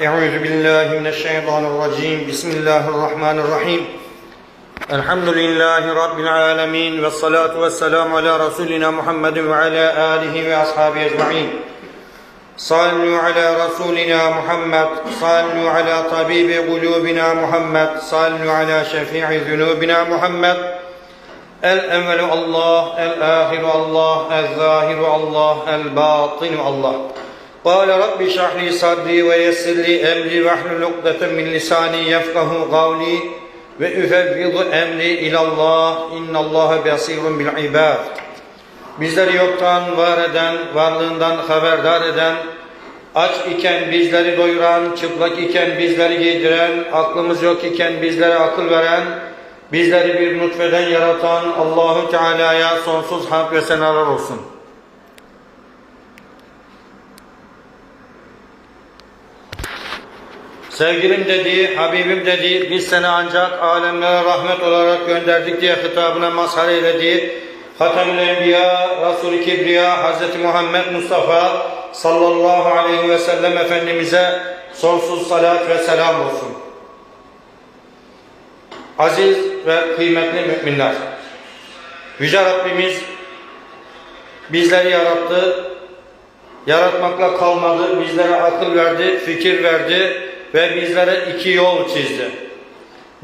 Euzu billahi mineşşeytanirracim. Bismillahirrahmanirrahim. Elhamdülillahi rabbil alamin ve salatu vesselam ala resulina Muhammedin ve ala alihi ve ashabi ecmaîn. Sallu ala rasulina Muhammed, sallu ala tabibi kulubina Muhammed, sallu ala şefii zunubina Muhammed. El-evvelu Allah, el-ahiru Allah, el-zahiru Allah, el-batinu Allah. El قال رب اشرح لي صدري ويسر لي أمري واحلل عقدة من لساني يفقه قولي وأفوض أمري إلى الله إن الله بصير بالعباد Bizleri yoktan var eden, varlığından haberdar eden, aç iken bizleri doyuran, çıplak iken bizleri giydiren, aklımız yok iken bizlere akıl veren, bizleri bir nutfeden yaratan Allahu Teala'ya sonsuz hamd ve senalar olsun. Sevgilim dediği, Habibim dediği, biz seni ancak alemlere rahmet olarak gönderdik diye hitabına mazhar eylediği, Hatemül Enbiya, Resul-i Kibriya, Hz. Muhammed Mustafa sallallahu aleyhi ve sellem Efendimiz'e sonsuz salat ve selam olsun. Aziz ve kıymetli müminler, Yüce Rabbimiz bizleri yarattı, yaratmakla kalmadı, bizlere akıl verdi, fikir verdi ve bizlere iki yol çizdi.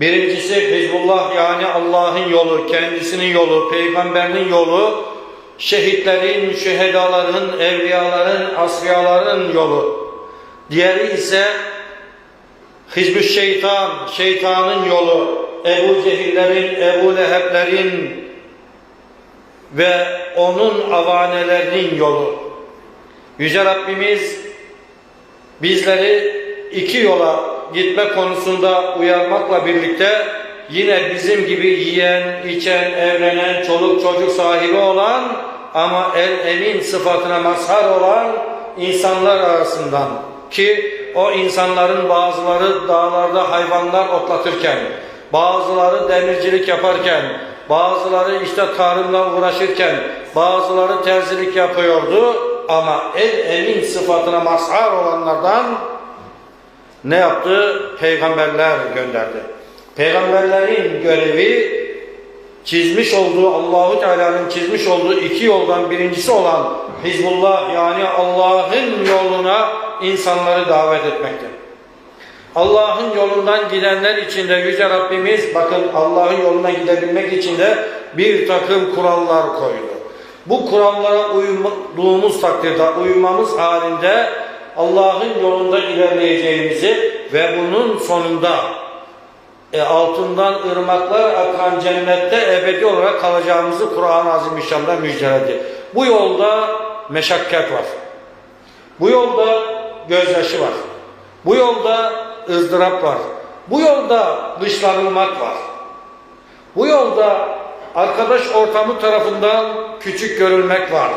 Birincisi Hizbullah yani Allah'ın yolu, kendisinin yolu, peygamberinin yolu, şehitlerin, şühedaların, evliyaların, asfiyaların yolu. Diğeri ise Hizbü şeytan, şeytanın yolu, Ebu Cehillerin, Ebu Leheblerin ve onun avanelerinin yolu. Yüce Rabbimiz bizleri iki yola gitme konusunda uyarmakla birlikte yine bizim gibi yiyen, içen, evlenen, çoluk çocuk sahibi olan ama el emin sıfatına mazhar olan insanlar arasından ki o insanların bazıları dağlarda hayvanlar otlatırken, bazıları demircilik yaparken, bazıları işte tarımla uğraşırken, bazıları terzilik yapıyordu ama el emin sıfatına mazhar olanlardan ne yaptı? Peygamberler gönderdi. Peygamberlerin görevi çizmiş olduğu Allahu Teala'nın çizmiş olduğu iki yoldan birincisi olan Hizbullah yani Allah'ın yoluna insanları davet etmektir. Allah'ın yolundan gidenler için de Yüce Rabbimiz bakın Allah'ın yoluna gidebilmek için de bir takım kurallar koydu. Bu kurallara uyduğumuz takdirde uymamız halinde Allah'ın yolunda ilerleyeceğimizi ve bunun sonunda e, altından ırmaklar akan cennette ebedi olarak kalacağımızı Kur'an-ı Azimüşşan'da müjdeledi. Bu yolda meşakkat var. Bu yolda gözyaşı var. Bu yolda ızdırap var. Bu yolda dışlanılmak var. Bu yolda arkadaş ortamı tarafından küçük görülmek var.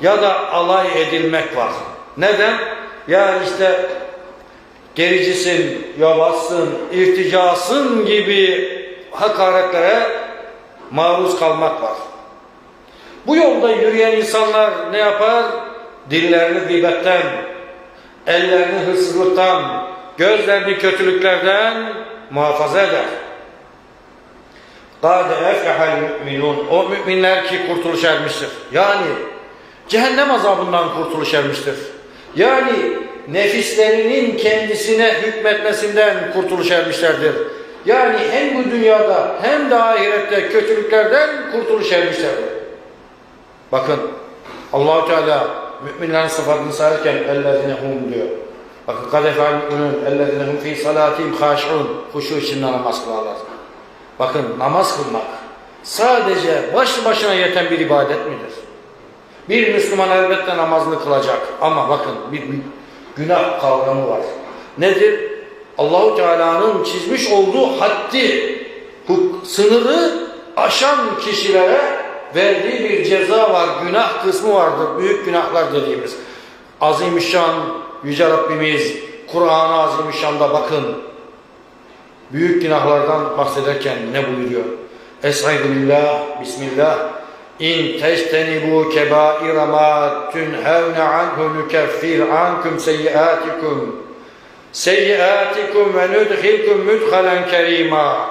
Ya da alay edilmek var. Neden? Ya işte gericisin, yavaşsın, irticasın gibi hakaretlere maruz kalmak var. Bu yolda yürüyen insanlar ne yapar? Dillerini gıybetten, ellerini hırsızlıktan, gözlerini kötülüklerden muhafaza eder. قَادَ اَفْلَحَ الْمُؤْمِنُونَ O müminler ki kurtuluş ermiştir. Yani cehennem azabından kurtuluş ermiştir. Yani nefislerinin kendisine hükmetmesinden kurtuluş ermişlerdir. Yani hem bu dünyada hem de ahirette kötülüklerden kurtuluş ermişlerdir. Bakın Allahu Teala müminlerin sıfatını sayarken ellezine hum diyor. Bakın kadefel müminun ellezine hum fi salatihim haş'un huşu içinde namaz kılarlar. Bakın namaz kılmak sadece başlı başına yeten bir ibadet midir? Bir Müslüman elbette namazını kılacak ama bakın bir, günah kavramı var. Nedir? Allahu Teala'nın çizmiş olduğu haddi, sınırı aşan kişilere verdiği bir ceza var, günah kısmı vardır, büyük günahlar dediğimiz. Azimüşşan Yüce Rabbimiz Kur'an-ı Azimüşşan'da bakın büyük günahlardan bahsederken ne buyuruyor? Estaizu billah, bismillah. İn tectenibu kebaira ma tunhevne anhu nukeffir ankum seyyiatikum seyyiatikum ve nudkhilkum mudhalen kerima.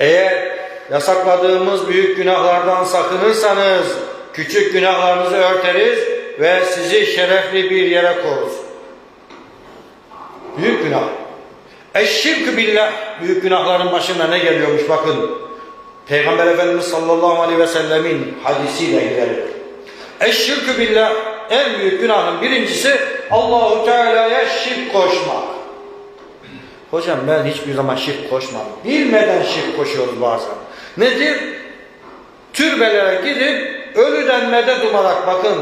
Eğer yasakladığımız büyük günahlardan sakınırsanız küçük günahlarınızı örteriz ve sizi şerefli bir yere koruruz. Büyük günah. Eşşirkü billah. Büyük günahların başında ne geliyormuş bakın. Peygamber Efendimiz sallallahu aleyhi ve sellemin hadisiyle gidelim. Eşşirkü billah. En büyük günahın birincisi Allahu Teala'ya şirk koşmak. Hocam ben hiçbir zaman şirk koşmadım. Bilmeden şirk koşuyoruz bazen. Nedir? Türbelere gidip ölüden medet umarak bakın.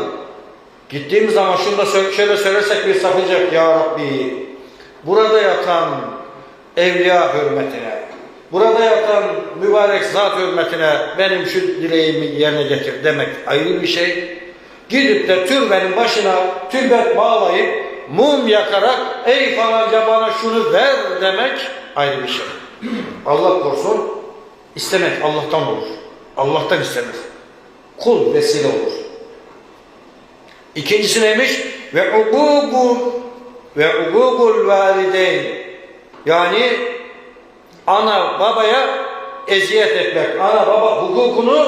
Gittiğimiz zaman şunu da şöyle söylersek bir sakınca. Ya Rabbi burada yatan evliya hürmetine, burada yatan mübarek zat hürmetine benim şu dileğimi yerine getir demek ayrı bir şey. Gidip de türbenin başına tülbet bağlayıp mum yakarak ey falanca bana şunu ver demek ayrı bir şey. Allah korusun istemek Allah'tan olur. Allah'tan istenir. Kul vesile olur. İkincisi neymiş? Ve ugugul ve ugugul valideyn. Yani ana babaya eziyet etmek. Ana baba hukukunu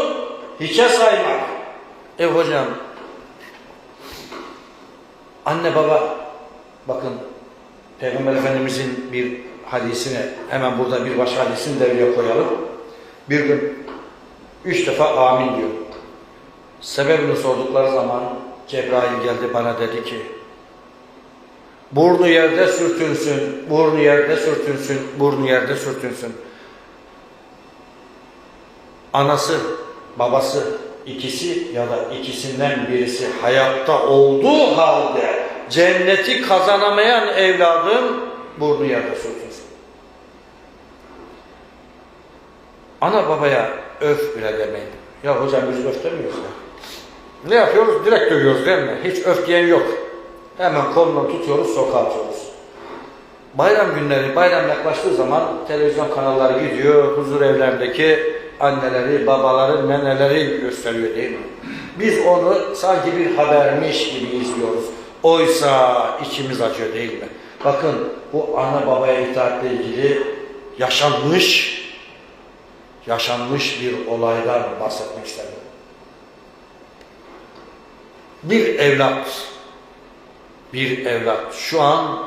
hiçe saymak. E hocam anne baba bakın Peygamber Efendimizin bir hadisini hemen burada bir başka hadisini devreye koyalım. Bir gün üç defa amin diyor. Sebebini sordukları zaman Cebrail geldi bana dedi ki burnu yerde sürtünsün, burnu yerde sürtünsün, burnu yerde sürtünsün. Anası, babası ikisi ya da ikisinden birisi hayatta olduğu halde cenneti kazanamayan evladım burnu yerde sürtünsün. Ana babaya öf bile demeyin. Ya hocam biz öf demiyoruz ya. Ne yapıyoruz? Direkt dövüyoruz değil mi? Hiç öf diyen yok. Hemen kolundan tutuyoruz, sokağa atıyoruz. Bayram günleri, bayram yaklaştığı zaman televizyon kanalları gidiyor, huzur evlerindeki anneleri, babaları, neneleri gösteriyor değil mi? Biz onu sanki bir habermiş gibi izliyoruz. Oysa içimiz acıyor değil mi? Bakın bu ana babaya itaatle ilgili yaşanmış, yaşanmış bir olaydan bahsetmek istedim. Bir evlat, bir evlat şu an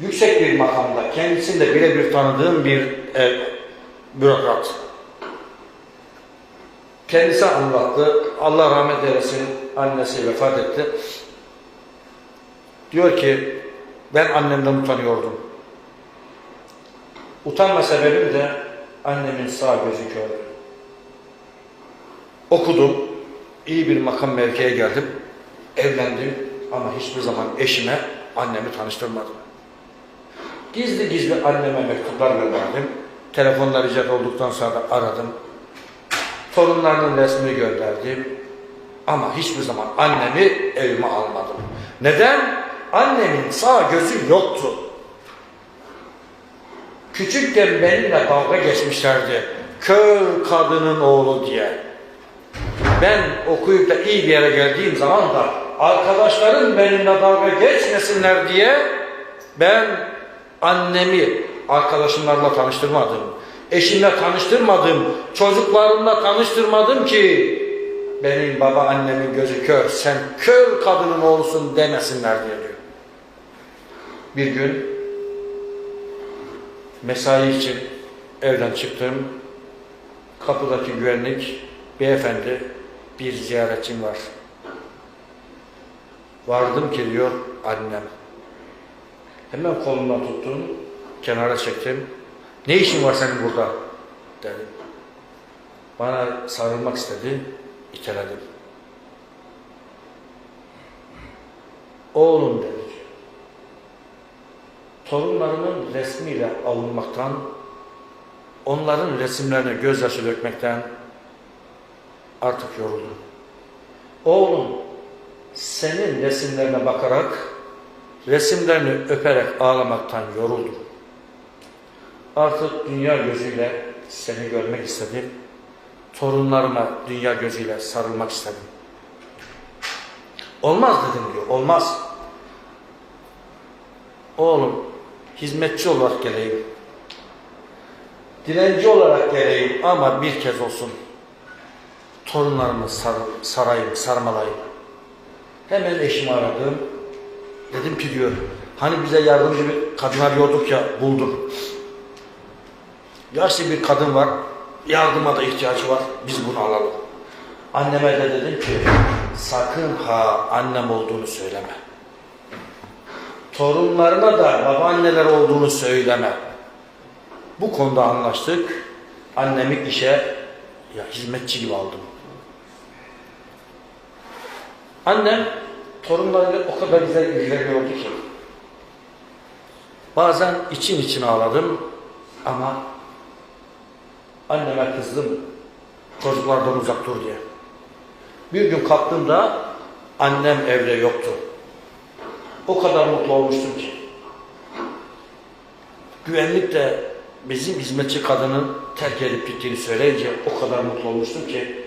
yüksek bir makamda, kendisini de birebir tanıdığım bir ev, bürokrat. Kendisi anlattı, Allah rahmet eylesin, annesi vefat etti. Diyor ki, ben annemden utanıyordum. Utanma sebebim de annemin sağ gözü kör. Okudum, iyi bir makam mevkiye geldim, evlendim ama hiçbir zaman eşime annemi tanıştırmadım. Gizli gizli anneme mektuplar gönderdim. Telefonlar icat olduktan sonra aradım. Torunlarının resmini gönderdim. Ama hiçbir zaman annemi evime almadım. Neden? Annemin sağ gözü yoktu. Küçükken benimle dalga geçmişlerdi. Kör kadının oğlu diye. Ben okuyup da iyi bir yere geldiğim zaman da arkadaşlarım benimle dalga geçmesinler diye ben annemi arkadaşımlarla tanıştırmadım. Eşimle tanıştırmadım. Çocuklarımla tanıştırmadım ki benim baba annemin gözü kör. Sen kör kadının oğlusun demesinler diye diyor. Bir gün mesai için evden çıktım. Kapıdaki güvenlik beyefendi bir ziyaretçim var. Vardım ki diyor annem. Hemen kolumdan tuttum, kenara çektim. Ne işin var senin burada? dedim. Bana sarılmak istedi, iteledim. Oğlum dedi. Torunlarımın resmiyle alınmaktan, onların resimlerine gözyaşı dökmekten artık yoruldum. Oğlum, senin resimlerine bakarak, resimlerini öperek ağlamaktan yoruldum. Artık dünya gözüyle seni görmek istedim. Torunlarıma dünya gözüyle sarılmak istedim. Olmaz dedim diyor, olmaz. oğlum hizmetçi olarak geleyim. Dilenci olarak geleyim ama bir kez olsun torunlarımı sar, sarayım, sarmalayayım. Hemen eşimi aradım. Dedim ki diyor, hani bize yardımcı bir kadın arıyorduk ya, buldum. Yaşlı bir kadın var, yardıma da ihtiyacı var, biz bunu alalım. Anneme de dedim ki, sakın ha annem olduğunu söyleme. Torunlarına da babaanneler olduğunu söyleme. Bu konuda anlaştık. Annemi işe ya hizmetçi gibi aldım. Annem torunlarıyla o kadar güzel ilgileniyordu ki. Bazen için için ağladım ama anneme kızdım çocuklardan uzak dur diye. Bir gün kalktığımda annem evde yoktu. O kadar mutlu olmuştum ki. Güvenlik de bizim hizmetçi kadının terk edip gittiğini söyleyince o kadar mutlu olmuştum ki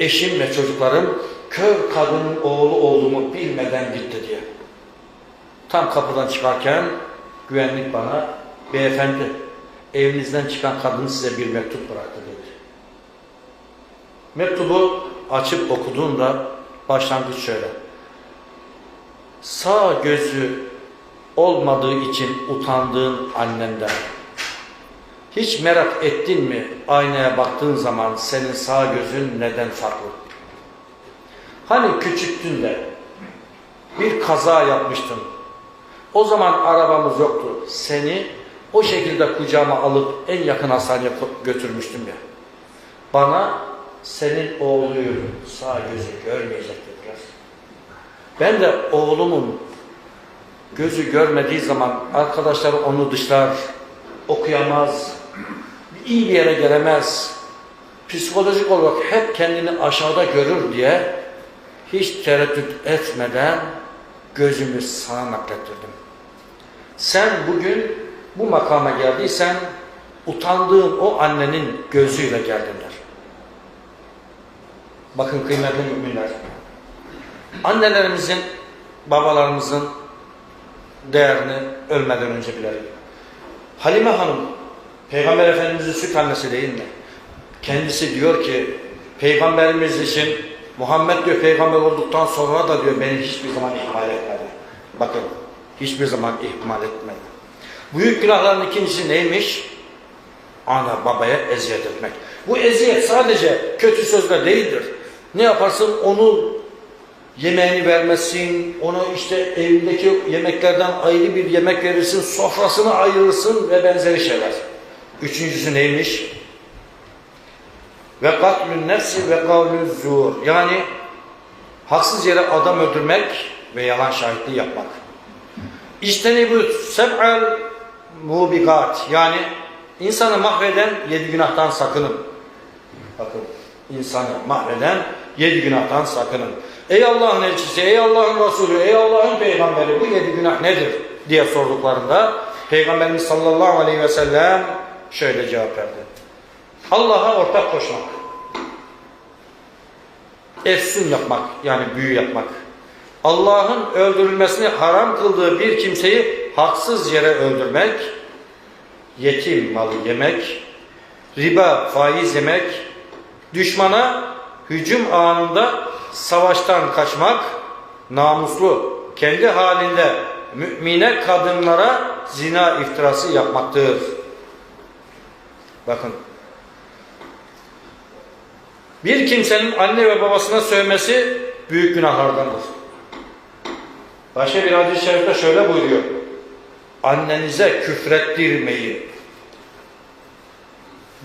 eşim ve çocuklarım kör kadının oğlu olduğumu bilmeden gitti diye. Tam kapıdan çıkarken güvenlik bana beyefendi evinizden çıkan kadın size bir mektup bıraktı dedi. Mektubu açıp okuduğumda başlangıç şöyle. Sağ gözü olmadığı için utandığın annenden. Hiç merak ettin mi aynaya baktığın zaman senin sağ gözün neden farklı? Hani küçüktün de bir kaza yapmıştın. O zaman arabamız yoktu. Seni o şekilde kucağıma alıp en yakın hastaneye götürmüştüm ya. Bana senin oğluyum sağ gözü görmeyecek dediler. Ben de oğlumun gözü görmediği zaman arkadaşları onu dışlar, okuyamaz, iyi bir yere gelemez, psikolojik olarak hep kendini aşağıda görür diye hiç tereddüt etmeden gözümü sana naklettirdim. Sen bugün bu makama geldiysen utandığın o annenin gözüyle geldinler. Bakın kıymetli müminler. Annelerimizin, babalarımızın değerini ölmeden önce bilelim. Halime Hanım, Peygamber Efendimiz'in süt annesi değil mi? Kendisi diyor ki, Peygamberimiz için Muhammed diyor peygamber olduktan sonra da diyor beni hiçbir zaman ihmal etmedi. Bakın, hiçbir zaman ihmal etmedi. Büyük günahların ikincisi neymiş? Ana babaya eziyet etmek. Bu eziyet sadece kötü sözle değildir. Ne yaparsın onu yemeğini vermesin, ona işte evindeki yemeklerden ayrı bir yemek verirsin, sofrasını ayırırsın ve benzeri şeyler. Üçüncüsü neymiş? Ve katlün nefsi ve kavlü zuhur. Yani haksız yere adam öldürmek ve yalan şahitliği yapmak. İşteni bu seb'al mubigat. Yani insanı mahveden yedi günahtan sakının. Bakın insanı mahveden yedi günahtan sakının. Ey Allah'ın elçisi, ey Allah'ın Resulü, ey Allah'ın peygamberi bu yedi günah nedir diye sorduklarında Peygamberimiz sallallahu aleyhi ve sellem şöyle cevap verdi. Allah'a ortak koşmak. Efsun yapmak yani büyü yapmak. Allah'ın öldürülmesini haram kıldığı bir kimseyi haksız yere öldürmek, yetim malı yemek, riba faiz yemek, düşmana hücum anında savaştan kaçmak, namuslu, kendi halinde mümine kadınlara zina iftirası yapmaktır. Bakın. Bir kimsenin anne ve babasına sövmesi büyük günahlardandır. Başka bir hadis-i şerifte şöyle buyuruyor. Annenize küfrettirmeyin.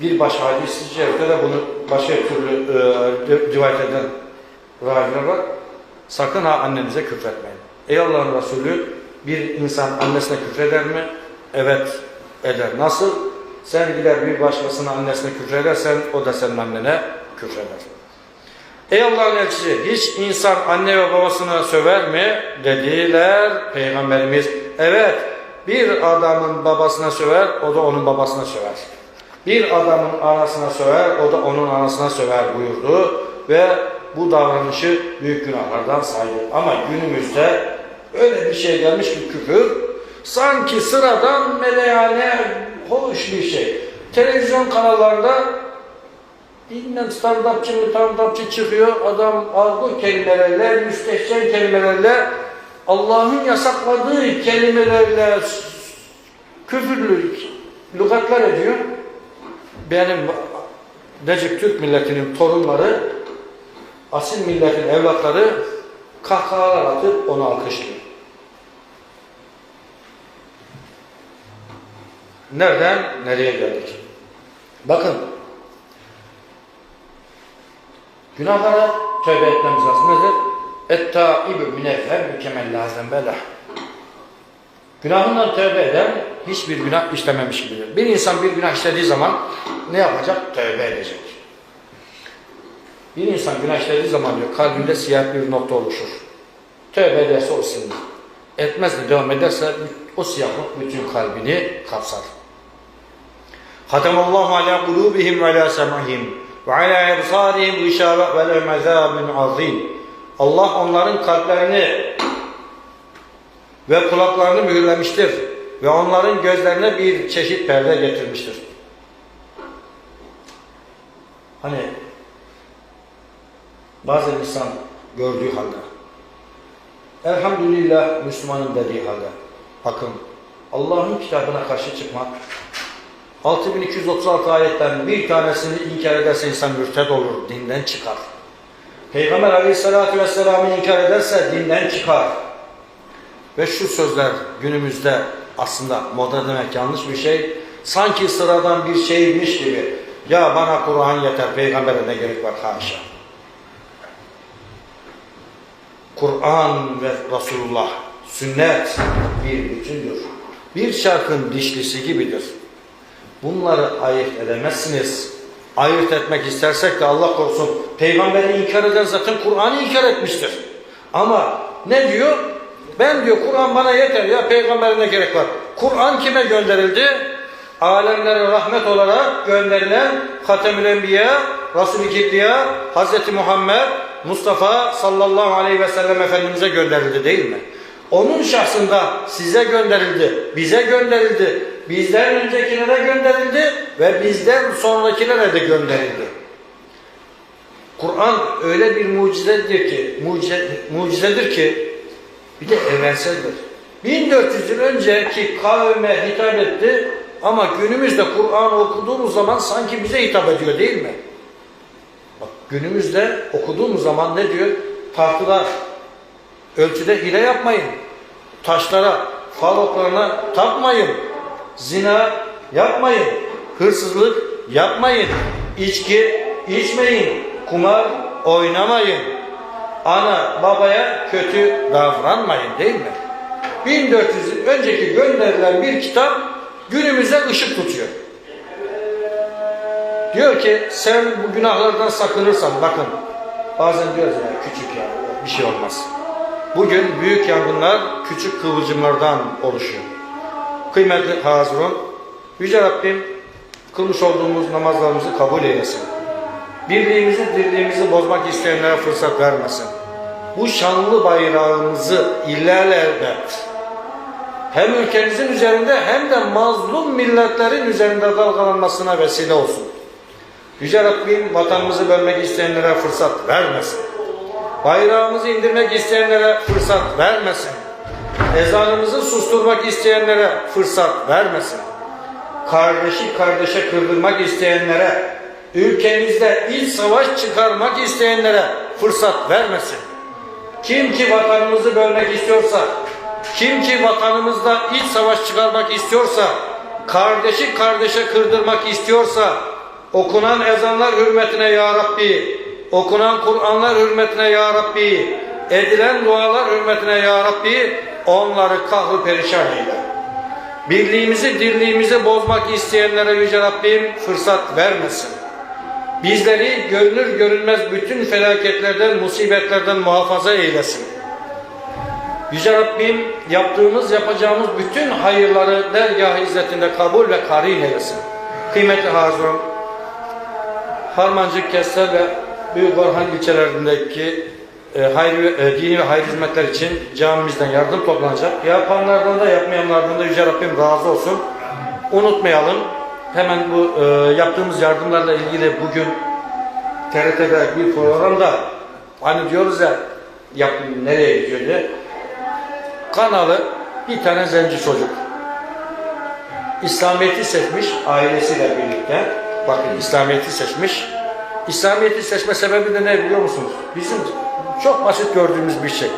Bir başka hadis-i şerifte de bunu başka türlü e, rivayet eden raviler var. Sakın ha annenize küfretmeyin. Ey Allah'ın Resulü bir insan annesine küfreder mi? Evet eder. Nasıl? Sen gider bir başkasına annesine küfredersen o da senin annene küfreder. Ey Allah'ın elçisi hiç insan anne ve babasına söver mi? Dediler Peygamberimiz. Evet bir adamın babasına söver o da onun babasına söver. Bir adamın anasına söver o da onun anasına söver buyurdu. Ve bu davranışı büyük günahlardan saydı. Ama günümüzde öyle bir şey gelmiş ki küfür Sanki sıradan meleyane hoş bir şey. Televizyon kanallarında bilmem stand-upçı mı stand-upçı çıkıyor. Adam argo kelimelerle, müstehcen kelimelerle Allah'ın yasakladığı kelimelerle küfürlü lügatlar ediyor. Benim Necip Türk milletinin torunları, asil milletin evlatları kahkahalar atıp onu alkışlıyor. Nereden nereye geldik? Bakın. Günahlara tövbe etmemiz lazım. Nedir? Et-taibü minel mükemmel lazım belah. Günahından tövbe eden hiçbir günah işlememiş gibidir. Bir insan bir günah işlediği zaman ne yapacak? Tövbe edecek. Bir insan günah işlediği zaman diyor kalbinde siyah bir nokta oluşur. Tövbe ederse o silinir. Etmez de devam ederse o siyahlık bütün kalbini kapsar. Hatemallahu ala kulubihim ve ala sem'ihim ve ala ebsarihim gışâve ve lehum azâbun azîm. Allah onların kalplerini ve kulaklarını mühürlemiştir ve onların gözlerine bir çeşit perde getirmiştir. Hani bazen insan gördüğü halde elhamdülillah Müslümanın dediği halde bakın Allah'ın kitabına karşı çıkmak 6236 ayetten bir tanesini inkar ederse insan mürted olur, dinden çıkar. Peygamber aleyhissalatü vesselam'ı inkar ederse dinden çıkar. Ve şu sözler günümüzde aslında moda demek yanlış bir şey. Sanki sıradan bir şeymiş gibi. Ya bana Kur'an yeter, peygambere ne gerek var haşa. Kur'an ve Resulullah, sünnet bir bütündür. Bir şarkın dişlisi gibidir. Bunları ayırt edemezsiniz. Ayırt etmek istersek de Allah korusun peygamberi inkar eden zaten Kur'an'ı inkar etmiştir. Ama ne diyor? Ben diyor Kur'an bana yeter ya peygambere ne gerek var? Kur'an kime gönderildi? Alemlere rahmet olarak gönderilen Hatemül Enbiya, Resul-i Kibriya, Hz. Muhammed, Mustafa sallallahu aleyhi ve sellem Efendimiz'e gönderildi değil mi? Onun şahsında size gönderildi, bize gönderildi, bizden öncekilere gönderildi ve bizden sonrakilere de gönderildi. Kur'an öyle bir mucizedir ki, mucize, mucizedir ki bir de evrenseldir. 1400 yıl önceki kavme hitap etti ama günümüzde Kur'an okuduğumuz zaman sanki bize hitap ediyor değil mi? Bak günümüzde okuduğumuz zaman ne diyor? Tahtıda ölçüde hile yapmayın. Taşlara, fal oklarına takmayın. Zina yapmayın. Hırsızlık yapmayın. İçki içmeyin. Kumar oynamayın. Ana babaya kötü davranmayın değil mi? 1400 yıl önceki gönderilen bir kitap günümüze ışık tutuyor. Diyor ki sen bu günahlardan sakınırsan bakın bazen diyoruz ya küçük ya bir şey olmaz. Bugün büyük yangınlar küçük kıvılcımlardan oluşuyor. Kıymetli Hazirun, Yüce Rabbim kılmış olduğumuz namazlarımızı kabul eylesin. Birliğimizi, dirliğimizi bozmak isteyenlere fırsat vermesin. Bu şanlı bayrağımızı ilelebet hem ülkemizin üzerinde hem de mazlum milletlerin üzerinde dalgalanmasına vesile olsun. Yüce Rabbim vatanımızı bölmek isteyenlere fırsat vermesin. Bayrağımızı indirmek isteyenlere fırsat vermesin. Ezanımızı susturmak isteyenlere fırsat vermesin. Kardeşi kardeşe kırdırmak isteyenlere, ülkemizde iç savaş çıkarmak isteyenlere fırsat vermesin. Kim ki vatanımızı bölmek istiyorsa, kim ki vatanımızda iç savaş çıkarmak istiyorsa, kardeşi kardeşe kırdırmak istiyorsa, okunan ezanlar hürmetine ya Rabbi, okunan Kur'anlar hürmetine ya Rabbi, edilen dualar hürmetine ya Rabbi, onları kahru perişan eyle. Birliğimizi, dirliğimizi bozmak isteyenlere Yüce Rabbim fırsat vermesin. Bizleri görünür görünmez bütün felaketlerden, musibetlerden muhafaza eylesin. Yüce Rabbim yaptığımız, yapacağımız bütün hayırları dergah izzetinde kabul ve karin eylesin. Kıymetli Hazırım, Harmancık, Kessel ve Büyük Orhan ilçelerindeki e, hayır, e, dini ve hayır hizmetler için camimizden yardım toplanacak. Yapanlardan da yapmayanlardan da Yüce Rabbim razı olsun. Unutmayalım. Hemen bu e, yaptığımız yardımlarla ilgili bugün TRT'de bir programda hani diyoruz ya yap, nereye gidiyor diye kanalı bir tane zenci çocuk İslamiyet'i seçmiş ailesiyle birlikte bakın İslamiyet'i seçmiş İslamiyet'i seçme sebebi de ne biliyor musunuz? Bizim çok basit gördüğümüz bir şey.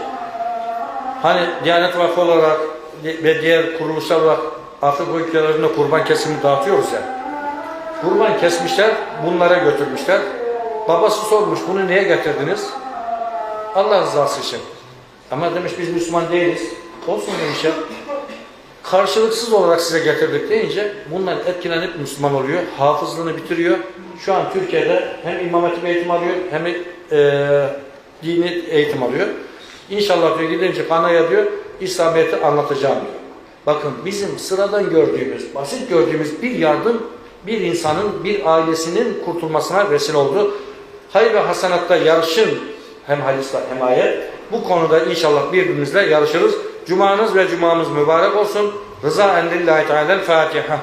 Hani Diyanet Vakfı olarak ve diğer kuruluşlar olarak Afrika ülkelerinde kurban kesimi dağıtıyoruz ya. Kurban kesmişler, bunlara götürmüşler. Babası sormuş, bunu niye getirdiniz? Allah rızası için. Ama demiş biz Müslüman değiliz. Olsun demiş ya. Karşılıksız olarak size getirdik deyince bunlar etkilenip Müslüman oluyor. Hafızlığını bitiriyor. Şu an Türkiye'de hem İmam Hatip eğitim alıyor hem e, dini eğitim alıyor. İnşallah diyor gidince kanaya diyor İslamiyet'i anlatacağım diyor. Bakın bizim sıradan gördüğümüz, basit gördüğümüz bir yardım bir insanın, bir ailesinin kurtulmasına vesile oldu. Hayır ve hasanatta yarışın hem hadis var hem ayet. Bu konuda inşallah birbirimizle yarışırız. Cumanız ve cumamız mübarek olsun. Rıza endillahi teala Fatiha.